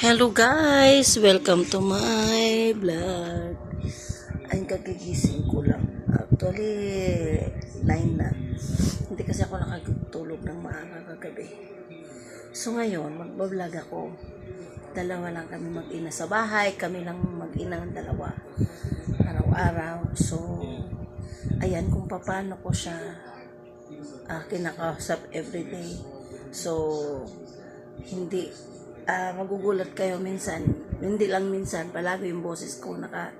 Hello guys! Welcome to my vlog. Ay, kagigising ko lang. Actually, 9 na. Hindi kasi ako nakatulog ng maaga kagabi. So ngayon, magbablog ako. Dalawa lang kami mag-ina sa bahay. Kami lang mag-ina ng dalawa. Araw-araw. So, ayan kung paano ko siya uh, kinakausap everyday. So, hindi ah, magugulat kayo minsan. Hindi lang minsan, palagi yung boses ko naka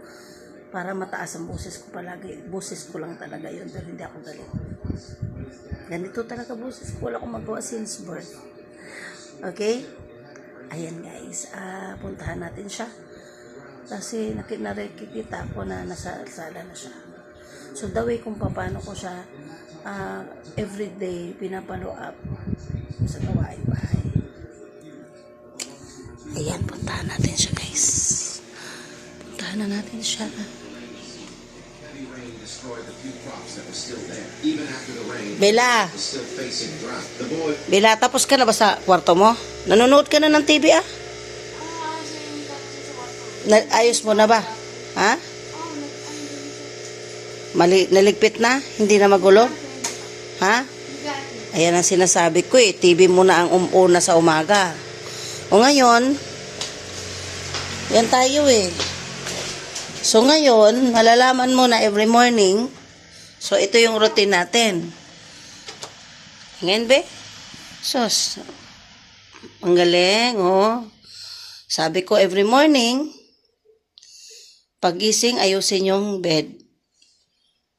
para mataas ang boses ko palagi. Boses ko lang talaga yun, pero hindi ako galit. Ganito talaga boses ko. Wala akong magawa since birth. Okay? Ayan guys, ah, puntahan natin siya. Kasi nakikita ko na nasa sala na siya. So the way kung paano ko siya ah, everyday pinapalo up sa gawain bahay. Ayan, puntahan natin siya guys. Puntahan na natin siya. Boy Bella, tapos ka na ba sa kwarto mo? Nanonood ka na ng TV ah? Na, ayos mo na ba? Ha? Mali, naligpit na? Hindi na magulo? Ha? Ayan ang sinasabi ko eh. TV mo na ang umuna sa umaga. O ngayon, yan tayo eh. So ngayon, malalaman mo na every morning. So ito yung routine natin. Ngayon be? Sos. Ang galing, oh. Sabi ko every morning, pagising ayusin yung bed.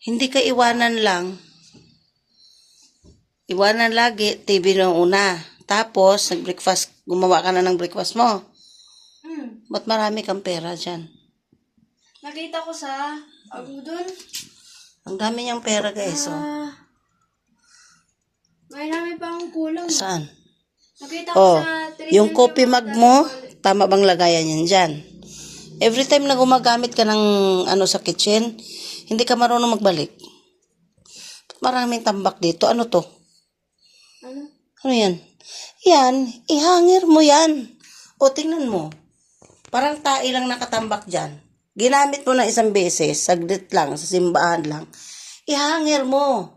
Hindi ka iwanan lang. Iwanan lagi, TV nung una. Tapos, nag-breakfast, gumawa ka na ng breakfast mo. Ba't marami kang pera dyan? Nakita ko sa Agudon. Ang dami niyang pera guys, oh. Ah, may namin pa akong kulang. Saan? Nakita ko Oh, sa yung coffee mug mo, tama bang lagayan yan dyan? Every time na gumagamit ka ng ano sa kitchen, hindi ka marunong magbalik. Maraming tambak dito. Ano to? Ano? Ano yan? Yan, ihangir mo yan. O, tingnan mo. Parang tae lang nakatambak dyan. Ginamit mo na isang beses, saglit lang, sa simbahan lang. Ihangir mo.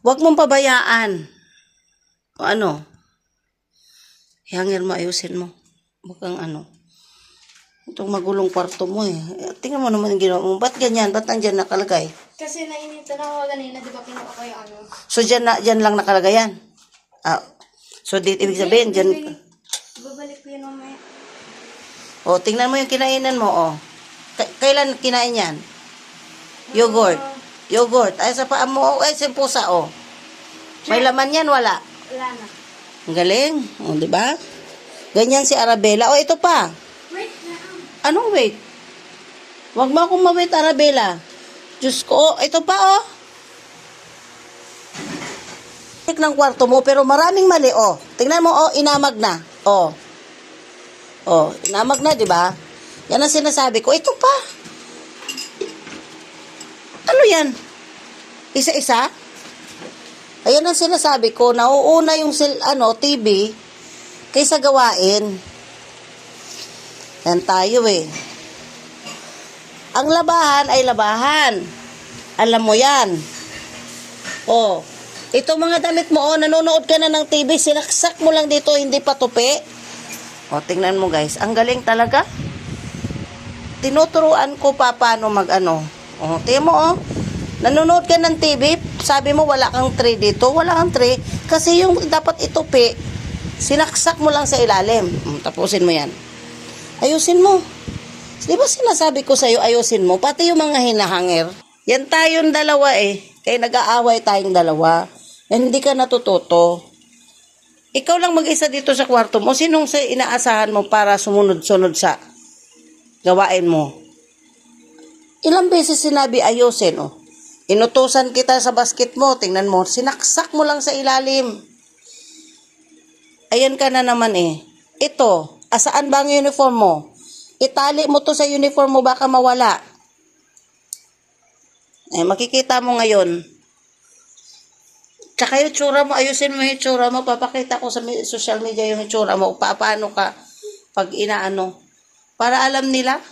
Huwag mong pabayaan. O ano? Ihangir mo, ayusin mo. Huwag kang ano. Itong magulong kwarto mo eh. Eh, Tingnan mo naman yung ginawa mo. Ba't ganyan? Ba't nandyan nakalagay? Kasi nainitan ako kanina, di ba kinuha ko yung ano? So, dyan, na, dyan lang nakalagay yan? Ah, so, di, ibig sabihin, dyan... Babalik ko yun mamaya. O, tingnan mo yung kinainan mo, o. K- kailan kinain yan? Yogurt. Yogurt. Ay, sa paa mo, ay, sa pusa, o. May laman yan, wala. Wala na. Ang galing. O, di ba? Ganyan si Arabella. O, ito pa. Wait na. Anong wait? Huwag mo akong ma-wait, Arabella. Diyos ko, oh, ito pa, oh. Check ng kwarto mo, pero maraming mali, oh. Tingnan mo, oh, inamag na. Oh. Oh, inamag na, di ba? Yan ang sinasabi ko. Ito pa. Ano yan? Isa-isa? Ayan ang sinasabi ko, nauuna yung sil, ano, TV kaysa gawain. Yan tayo eh. Ang labahan ay labahan. Alam mo yan. Oh, ito mga damit mo, oh, nanonood ka na ng TV, sinaksak mo lang dito, hindi pa tupi. Oh, tingnan mo guys, ang galing talaga. Tinuturuan ko pa paano mag ano. Oh, tingnan mo oh. Nanonood ka ng TV, sabi mo wala kang tray dito, wala kang tray, kasi yung dapat itupi, sinaksak mo lang sa ilalim. Mm, tapusin mo yan. Ayusin mo. Di ba sinasabi ko sa'yo, ayusin mo, pati yung mga hinahangir. Yan tayong dalawa eh. Kaya nag-aaway tayong dalawa. Yan, hindi ka natututo. Ikaw lang mag-isa dito sa kwarto mo. Sinong sa inaasahan mo para sumunod-sunod sa gawain mo? Ilang beses sinabi ayusin, oh. Inutusan kita sa basket mo, tingnan mo, sinaksak mo lang sa ilalim. Ayan ka na naman eh. Ito, asaan ba ang uniform mo? Itali mo to sa uniform mo, baka mawala. Eh, makikita mo ngayon. Tsaka yung tsura mo, ayusin mo yung tsura mo, papakita ko sa social media yung tsura mo, pa, paano ka pag inaano. Para alam nila